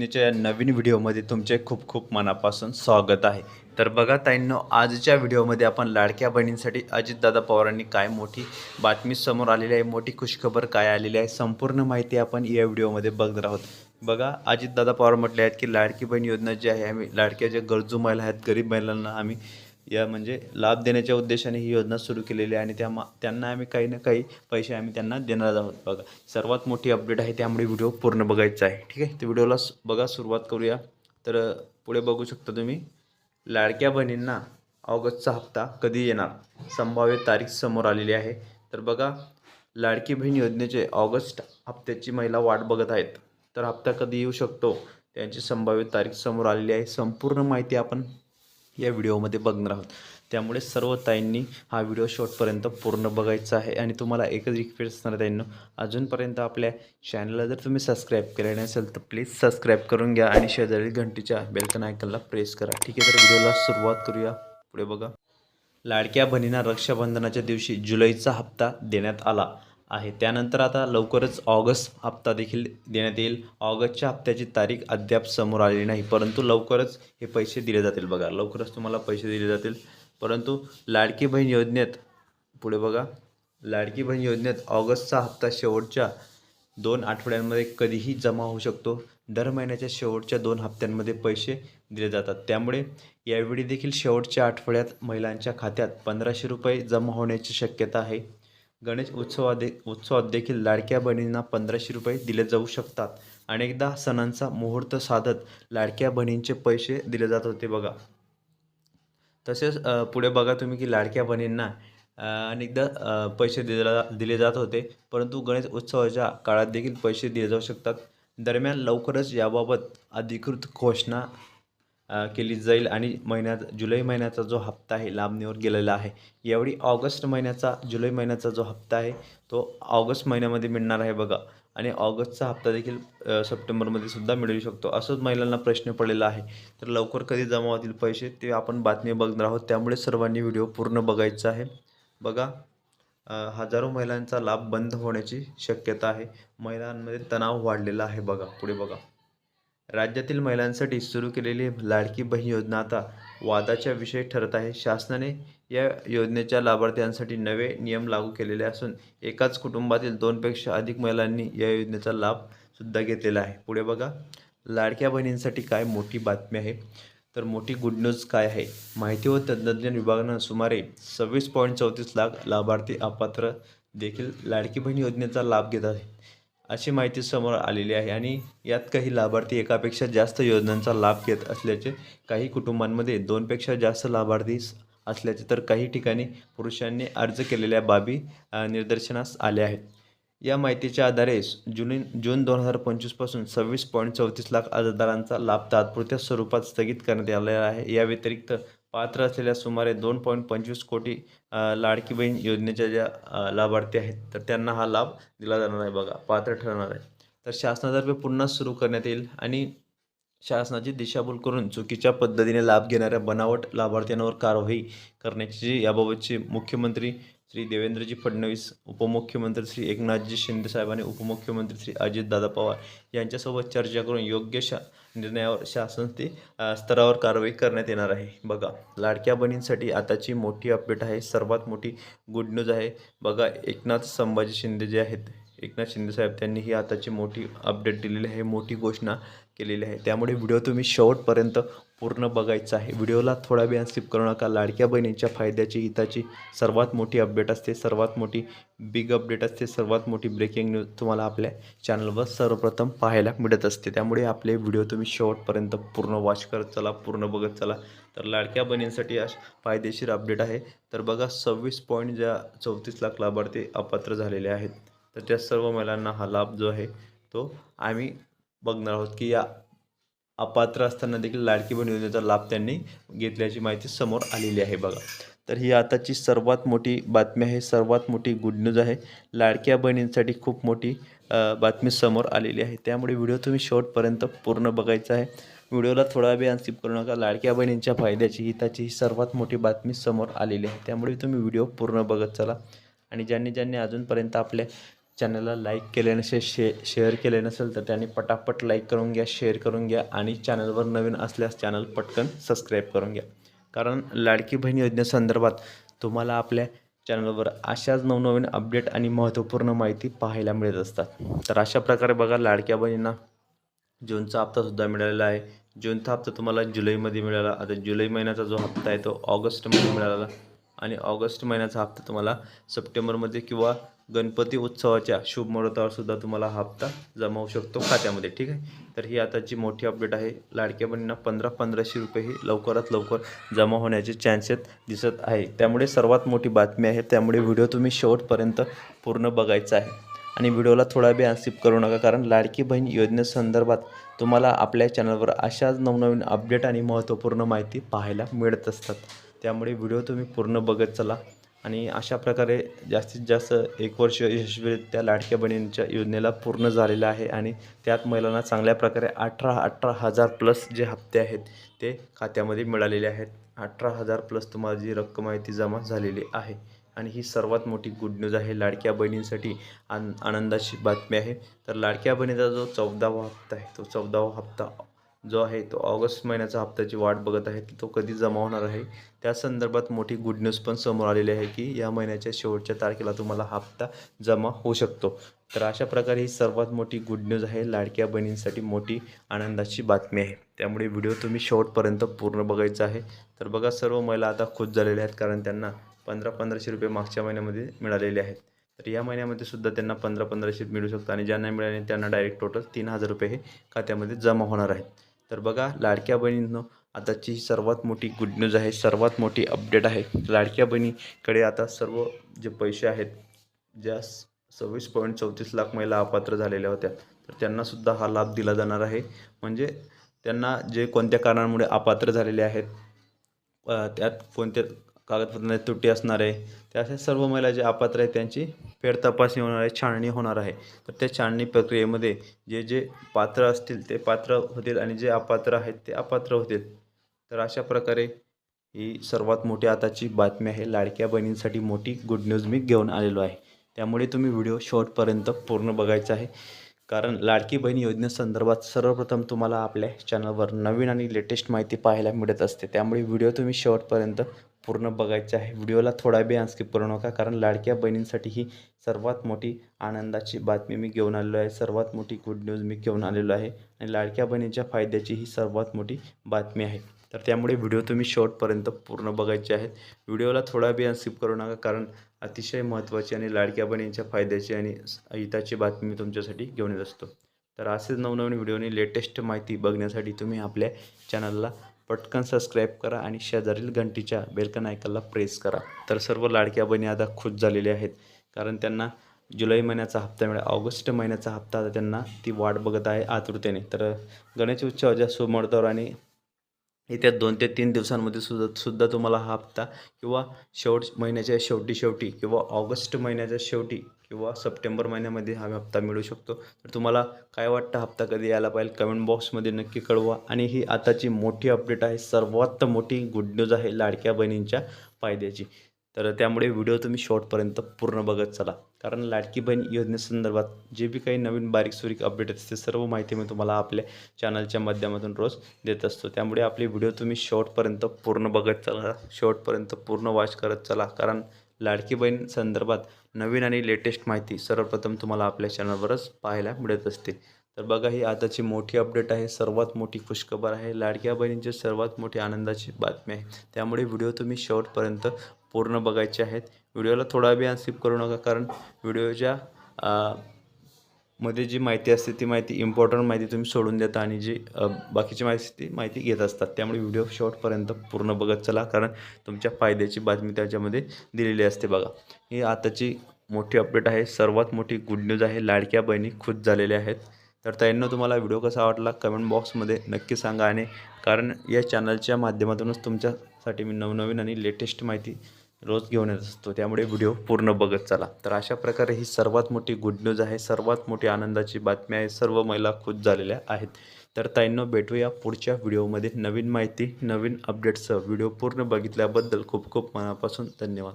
योजनेच्या या नवीन व्हिडिओमध्ये तुमचे खूप खूप मनापासून स्वागत आहे. तर बघा ताईंनो आजच्या व्हिडिओमध्ये आपण लाडक्या बहिणींसाठी अजितदादा पवारांनी काय मोठी बातमी समोर आलेली आहे मोठी खुशखबर काय आलेली आहे संपूर्ण माहिती आपण या व्हिडिओमध्ये बघणार आहोत. बघा अजितदादा पवार म्हटले आहेत की लाडकी बहीण योजना जी आहे आम्ही लाडक्या ज्या गरजू महिला आहेत गरीब महिलांना आम्ही या म्हणजे लाभ देण्याच्या उद्देशाने ही योजना सुरू केलेली आहे आणि त्या मा त्यांना आम्ही काही ना काही पैसे आम्ही त्यांना देणार आहोत. बघा सर्वात मोठी अपडेट आहे त्यामुळे व्हिडिओ पूर्ण बघायचा आहे. ठीक आहे? तर व्हिडिओला बघा सुरुवात करूया. तर पुढे बघू शकता तुम्ही. लाडक्या बहिणींना ऑगस्टचा हप्ता कधी येणार? संभाव्य तारीख समोर आलेली आहे. तर बघा लाडकी बहीण योजनेचे ऑगस्ट हप्त्याची महिला वाट बघत आहेत. तर हप्ता कधी येऊ शकतो? त्यांची संभाव्य तारीख समोर आलेली आहे. संपूर्ण माहिती आपण या व्हिडिओमध्ये बघणार आहोत. त्यामुळे सर्व ताईंनी हा व्हिडिओ शॉर्टपर्यंत पूर्ण बघायचा आहे आणि तुम्हाला एकच रिक्वेस्ट असणार ताईंनो अजूनपर्यंत आपल्या चॅनलला जर तुम्ही सबस्क्राईब केले नसेल तर प्लीज सबस्क्राईब करून घ्या आणि शेजारी घंटीच्या बेलकन आयकनला प्रेस करा. ठीक आहे तर व्हिडिओला सुरुवात करूया. पुढे बघा. लाडक्या बहिणींना रक्षाबंधनाच्या दिवशी जुलैचा हप्ता देण्यात आला. आहे. त्यानंतर आता लवकरच ऑगस्ट हप्ता देखील देण्यात येईल. ऑगस्टच्या हप्त्याची तारीख अद्याप समोर आलेली नाही. परंतु लवकरच हे पैसे दिले जातील बघा. लवकरच तुम्हाला पैसे दिले जातील. परंतु लाडकी बहीण योजनेत पुढे बघा. लाडकी बहीण योजनेत ऑगस्टचा हप्ता शेवटच्या दोन आठवड्यांमध्ये कधीही जमा होऊ शकतो. दर महिन्याच्या शेवटच्या दोन हप्त्यांमध्ये पैसे दिले जातात. त्यामुळे यावेळी देखील शेवटच्या आठवड्यात महिलांच्या खात्यात पंधराशे रुपये जमा होण्याची शक्यता आहे. गणेश उत्सवादे उत्सवात देखील लाडक्या बहिणींना पंधराशे रुपये दिले जाऊ शकतात. अनेकदा सणांचा मुहूर्त साधत लाडक्या बहिणींचे पैसे दिले जात होते बघा. तसेच पुढे बघा तुम्ही की लाडक्या बहिणींना अनेकदा पैसे दिले जा- दिले जात होते. परंतु गणेश उत्सवाच्या काळात देखील पैसे दिले जाऊ शकतात. दरम्यान लवकरच याबाबत अधिकृत घोषणा केली जाईल आणि महिन्यात जुलै महिन्याचा जो हप्ता आहे लांबणीवर गेलेला आहे यावेळी ऑगस्ट महिन्याचा जुलै महिन्याचा जो हप्ता आहे तो ऑगस्ट महिन्यामध्ये मिळणार आहे बघा. आणि ऑगस्टचा हप्ता देखील सप्टेंबरमध्ये सुद्धा मिळू शकतो. असंच महिलांना प्रश्न पडलेला आहे. तर लवकर कधी जमा होतील पैसे ते आपण बातमी बघणार आहोत. त्यामुळे सर्वांनी व्हिडिओ पूर्ण बघायचा आहे. बघा हजारो महिलांचा लाभ बंद होण्याची शक्यता आहे. महिलांमध्ये तणाव वाढलेला आहे बघा. पुढे बघा. राज्यातील महिलांसाठी सुरू केलेली लाडकी बहीण योजना आता वादाच्या विषय ठरत आहे. शासनाने या योजनेच्या लाभार्थ्यांसाठी नवे नियम लागू केलेले असून एकाच कुटुंबातील दोनपेक्षा अधिक महिलांनी या योजनेचा लाभसुद्धा घेतलेला आहे. पुढे बघा लाडक्या बहिणींसाठी काय मोठी बातमी आहे? तर मोठी गुड न्यूज काय आहे? माहिती व तंत्रज्ञान विभागानं सुमारे सव्वीस पॉईंट चौतीस लाख लाभार्थी अपात्र देखील लाडकी बहीण योजनेचा लाभ घेत आहेत अशी माहिती समोर आलेली आहे आणि यात काही लाभार्थी एकापेक्षा जास्त योजनांचा लाभ घेत असल्याचे काही कुटुंबांमध्ये दोनपेक्षा जास्त लाभार्थी असल्याचे तर काही ठिकाणी पुरुषांनी अर्ज केलेल्या बाबी निदर्शनास आल्या आहेत. या माहितीच्या आधारे स- जुलै जून दोन हजार पंचवीसपासून सव्वीस पॉईंट चौतीस लाख अर्जदारांचा लाभ तात्पुरत्या स्वरूपात स्थगित करण्यात आलेला आहे. या व्यतिरिक्त पात्र असलेल्या सुमारे दोन पॉईंट पंचवीस कोटी लाडकी बहीण योजनेच्या ज्या लाभार्थी आहेत तर त्यांना हा लाभ दिला जाणार आहे बघा पात्र ठरणार आहे. तर शासनातर्फे पुन्हा सुरू करण्यात येईल आणि शासनाची दिशाभूल करून चुकीच्या पद्धतीने लाभ घेणाऱ्या बनावट लाभार्थ्यांवर कारवाई करण्याची जी याबाबतची मुख्यमंत्री श्री देवेंद्रजी फडणवीस उपमुख्यमंत्री श्री एकनाथजी शिंदेसाहेब आणि उपमुख्यमंत्री श्री अजितदादा पवार यांच्यासोबत चर्चा करून योग्य शा निर्णयावर शासन ते स्तरावर कारवाई करण्यात येणार आहे. बघा लाडक्या बहिणींसाठी आताची मोठी अपडेट आहे. सर्वात मोठी गुड न्यूज आहे. बघा एकनाथ संभाजी शिंदे जे आहेत एकनाथ शिंदे साहेब त्यांनी ही आताची मोठी अपडेट दिलेली आहे मोठी घोषणा केलेली आहे. त्यामुळे व्हिडिओ तुम्ही शेवटपर्यंत पूर्ण बघायचा आहे. व्हिडिओला थोडा वेळ स्किप करू नका. लाडक्या बहिणींच्या फायद्याची हिताची सर्वात मोठी अपडेट असते सर्वात मोठी बिग अपडेट असते सर्वात मोठी ब्रेकिंग न्यूज तुम्हाला आपल्या चॅनलवर सर्वप्रथम पाहायला मिळत असते. त्यामुळे आपले व्हिडिओ तुम्ही शेवटपर्यंत पूर्ण वॉच करत चला पूर्ण बघत चला. तर लाडक्या बहिणींसाठी अश फायदेशीर अपडेट आहे. तर बघा सव्वीस पॉईंट ज्या चौतीस लाख लाभार्थी अपात्र झालेले आहेत. तर त्या सर्व महिलांना हा लाभ जो आहे तो आम्ही बघणार आहोत की या अपात्र असताना देखील लाडकी बहीण योजनेचा लाभ त्यांनी घेतल्याची माहिती समोर आलेली आहे बघा. तर ही आताची सर्वात मोठी बातमी आहे. सर्वात मोठी गुड न्यूज आहे. लाडक्या बहिणींसाठी खूप मोठी बातमी समोर आलेली आहे. त्यामुळे व्हिडिओ तुम्ही शेवटपर्यंत पूर्ण बघायचा आहे. व्हिडिओला थोडा वेळ स्किप करू नका. लाडक्या बहिणींच्या फायद्याची हिताची ही सर्वात मोठी बातमी समोर आलेली आहे. त्यामुळे तुम्ही व्हिडिओ पूर्ण बघत चला. आणि ज्यांनी ज्यांनी अजूनपर्यंत आपल्या चॅनलला लाईक केले नसेल शे शेअर केले नसेल तर त्यांनी पटापट लाईक करून घ्या शेअर करून घ्या आणि चॅनलवर नवीन असल्यास चॅनल पटकन सबस्क्राईब करून घ्या. कारण लाडकी बहीण योजनेसंदर्भात तुम्हाला आपल्या चॅनलवर अशाच नवनवीन अपडेट आणि महत्त्वपूर्ण माहिती पाहायला मिळत असतात. तर अशा प्रकारे बघा लाडक्या बहिणींना जूनचा हप्तासुद्धा मिळालेला आहे. जूनचा हप्ता तुम्हाला जुलैमध्ये मिळाला. आता जुलै महिन्याचा जो हप्ता आहे तो ऑगस्टमध्ये मिळाला आणि ऑगस्ट महिन्याचा हप्ता तुम्हाला सप्टेंबरमध्ये किंवा गणपती उत्सवाच्या शुभ मुहूर्तावर सुद्धा तुम्हाला हा हप्ता जमा होऊ शकतो खात्यामध्ये ठीक आहे? तर ही आताची मोठी अपडेट आहे. लाडक्या बहिणींना पंधरा पंधराशे रुपये ही लवकरात लवकर जमा होण्याचे चान्सेस दिसत आहे. त्यामुळे सर्वात मोठी बातमी आहे त्यामुळे व्हिडिओ तुम्ही शेवटपर्यंत पूर्ण बघायचा आहे. आणि व्हिडिओला थोडा बी स्किप करू नका कारण लाडकी बहीण योजनेसंदर्भात तुम्हाला आपल्या चॅनलवर अशाच नवनवीन अपडेट आणि महत्त्वपूर्ण माहिती पाहायला मिळत असतात. त्यामुळे व्हिडिओ तुम्ही पूर्ण बघत चला. आणि अशा प्रकारे जास्तीत जास्त एक वर्ष यशस्वीरित्या लाडक्या बहिणींच्या योजनेला पूर्ण झालेलं आहे आणि त्यात महिलांना चांगल्या प्रकारे अठरा अठरा हजार प्लस जे हप्ते आहेत ते खात्यामध्ये मिळालेले आहेत. अठरा हजार प्लस तुम्हाला जी रक्कम आहे ती जमा झालेली आहे. आणि ही सर्वात मोठी गुड न्यूज आहे. लाडक्या बहिणींसाठी आन आनंदाची बातमी आहे. तर लाडक्या बहिणीचा जो चौदावा हप्ता आहे तो चौदावा हप्ता जो आहे तो ऑगस्ट महिन्याचा हप्त्याची वाट बघत आहे की तो कधी जमा होणार आहे? त्या संदर्भात मोठी गुड न्यूज पण समोर आलेली आहे की या महिन्याच्या शेवटच्या तारखेला तुम्हाला हप्ता जमा होऊ शकतो. तर अशा प्रकारे ही सर्वात मोठी गुड न्यूज आहे लाडक्या बहिणींसाठी मोठी आनंदाची बातमी आहे. त्यामुळे व्हिडिओ तुम्ही शेवटपर्यंत पूर्ण बघायचा आहे. तर बघा सर्व महिला आता खुश झालेल्या आहेत कारण त्यांना पंधरा पंधराशे रुपये मागच्या महिन्यामध्ये मिळालेले आहेत. तर या महिन्यामध्ये सुद्धा त्यांना पंधरा पंधराशे मिळू शकतात आणि ज्यांना मिळाले त्यांना डायरेक्ट टोटल तीन हजार रुपये हे खात्यामध्ये जमा होणार आहेत. तर बघा लाडक्या बहिणींनो आताची ही सर्वात मोठी गुड न्यूज आहे सर्वात मोठी अपडेट आहे. लाडक्या बहिणीकडे आता सर्व जे पैसे आहेत ज्या सव्वीस पॉईंट चौतीस लाख महिला अपात्र झालेल्या होत्या तर त्यांनासुद्धा हा लाभ दिला जाणार आहे. म्हणजे त्यांना जे कोणत्या कारणामुळे अपात्र झालेले आहेत त्यात कोणत्या कागदपत्रांची त्रुटी असणार आहे त्या अशा सर्व महिला जे अपात्र आहेत त्यांची फेड तपासणी होणार आहे छाननी होणार आहे. तर त्या छाननी प्रक्रियेमध्ये जे जे पात्र असतील ते पात्र होतील आणि जे अपात्र आहेत ते अपात्र होतील. तर अशा प्रकारे ही सर्वात मोठी आताची बातमी आहे. लाडक्या बहिणींसाठी मोठी गुड न्यूज मी घेऊन आलेलो आहे. त्यामुळे तुम्ही व्हिडिओ शॉर्टपर्यंत पूर्ण बघायचा आहे. कारण लाडकी बहीण योजनेसंदर्भात सर्वप्रथम तुम्हाला आपल्या चॅनलवर नवीन आणि लेटेस्ट माहिती पाहायला मिळत असते. त्यामुळे व्हिडिओ तुम्ही शेवटपर्यंत पूर्ण बघायचे आहे. व्हिडिओला थोडा बी स्किप करू नका कारण लाडक्या बहिणींसाठी ही सर्वात मोठी आनंदाची बातमी मी घेऊन आलेलो आहे. सर्वात मोठी गुड न्यूज मी घेऊन आलेलो आहे. आणि लाडक्या बहिणीच्या फायद्याची ही सर्वात मोठी बातमी आहे. तर त्यामुळे व्हिडिओ तुम्ही शॉर्टपर्यंत पूर्ण बघायचे आहेत. व्हिडिओला थोडा बी स्किप करू नका कारण अतिशय महत्त्वाची आणि लाडक्या बहिणींच्या फायद्याची आणि हिताची बातमी मी तुमच्यासाठी घेऊन येत असतो. तर असेच नवनवीन व्हिडिओनी लेटेस्ट माहिती बघण्यासाठी तुम्ही आपल्या चॅनलला पटकन सबस्क्राईब करा आणि शेजारील घंटीच्या बेलकन आयकनला प्रेस करा. तर सर्व लाडक्या बहिणी आता खुश झालेल्या आहेत कारण त्यांना जुलै महिन्याचा हप्ता मिळाला. ऑगस्ट महिन्याचा हप्ता आता त्यांना ती वाट बघत आहे आतुरतेने. तर गणेश उत्सवाच्या सुमुहूर्तावर आणि येत्या दोन ते तीन दिवसांमध्ये सुद्धा सुद्धा तुम्हाला हा हप्ता किंवा शेवट महिन्याच्या शेवटी शेवटी किंवा ऑगस्ट महिन्याच्या शेवटी किंवा सप्टेंबर महिन्यामध्ये हा हप्ता मिळू शकतो. तर तुम्हाला काय वाटतं? हप्ता कधी यायला पाहिजे? कमेंट बॉक्समध्ये नक्की कळवा. आणि ही आताची मोठी अपडेट आहे. सर्वात मोठी गुड न्यूज आहे लाडक्या बहिणींच्या फायद्याची. तर त्यामुळे व्हिडिओ तुम्ही शॉर्टपर्यंत पूर्ण बघत चला. कारण लाडकी बहीण योजनेसंदर्भात जे बी काही नवीन बारीक सुरीक अपडेट असते सर्व माहिती मी तुम्हाला आपल्या चॅनलच्या माध्यमातून रोज देत असतो. त्यामुळे आपले व्हिडिओ तुम्ही शेवटपर्यंत पूर्ण बघत चला शेवटपर्यंत पूर्ण वॉच करत चला. कारण लाडकी बहीण संदर्भात नवीन आणि लेटेस्ट माहिती सर्वप्रथम तुम्हाला आपल्या चॅनलवरच पाहायला मिळत असते. तर बघा ही आताची मोठी अपडेट आहे. सर्वात मोठी खुशखबर आहे. लाडक्या बहिणींची सर्वात मोठी आनंदाची बातमी आहे. त्यामुळे व्हिडिओ तुम्ही शेवटपर्यंत पूर्ण बघायचे आहेत. व्हिडिओला थोडा बी स्किप करू नका कारण व्हिडिओच्या मध्ये जी माहिती असते ती माहिती इम्पॉर्टंट माहिती तुम्ही सोडून देता आणि जी बाकीची माहिती ती माहिती घेत असतात. त्यामुळे व्हिडिओ शेवटपर्यंत पूर्ण बघत चला कारण तुमच्या फायद्याची बातमी त्याच्यामध्ये दिलेली असते बघा. ही आताची मोठी अपडेट आहे. सर्वात मोठी गुड न्यूज आहे लाडक्या बहिणी खुश झालेल्या आहेत. तर ताईंनो तुम्हाला व्हिडिओ कसा वाटला कमेंट बॉक्समध्ये नक्की सांगा आणि कारण या चॅनलच्या माध्यमातूनच तुमच्यासाठी मी नवनवीन आणि लेटेस्ट माहिती रोज घेऊन येत असतो. त्यामुळे व्हिडिओ पूर्ण बघत चला. तर अशा प्रकारे ही सर्वात मोठी गुड न्यूज आहे सर्वात मोठी आनंदाची बातमी आहे सर्व महिला खुश झालेल्या आहेत. तर ताईंनो भेटूया पुढच्या व्हिडिओमध्ये. नवीन माहिती नवीन अपडेटसह व्हिडिओ पूर्ण बघितल्याबद्दल खूप खूप मनापासून धन्यवाद.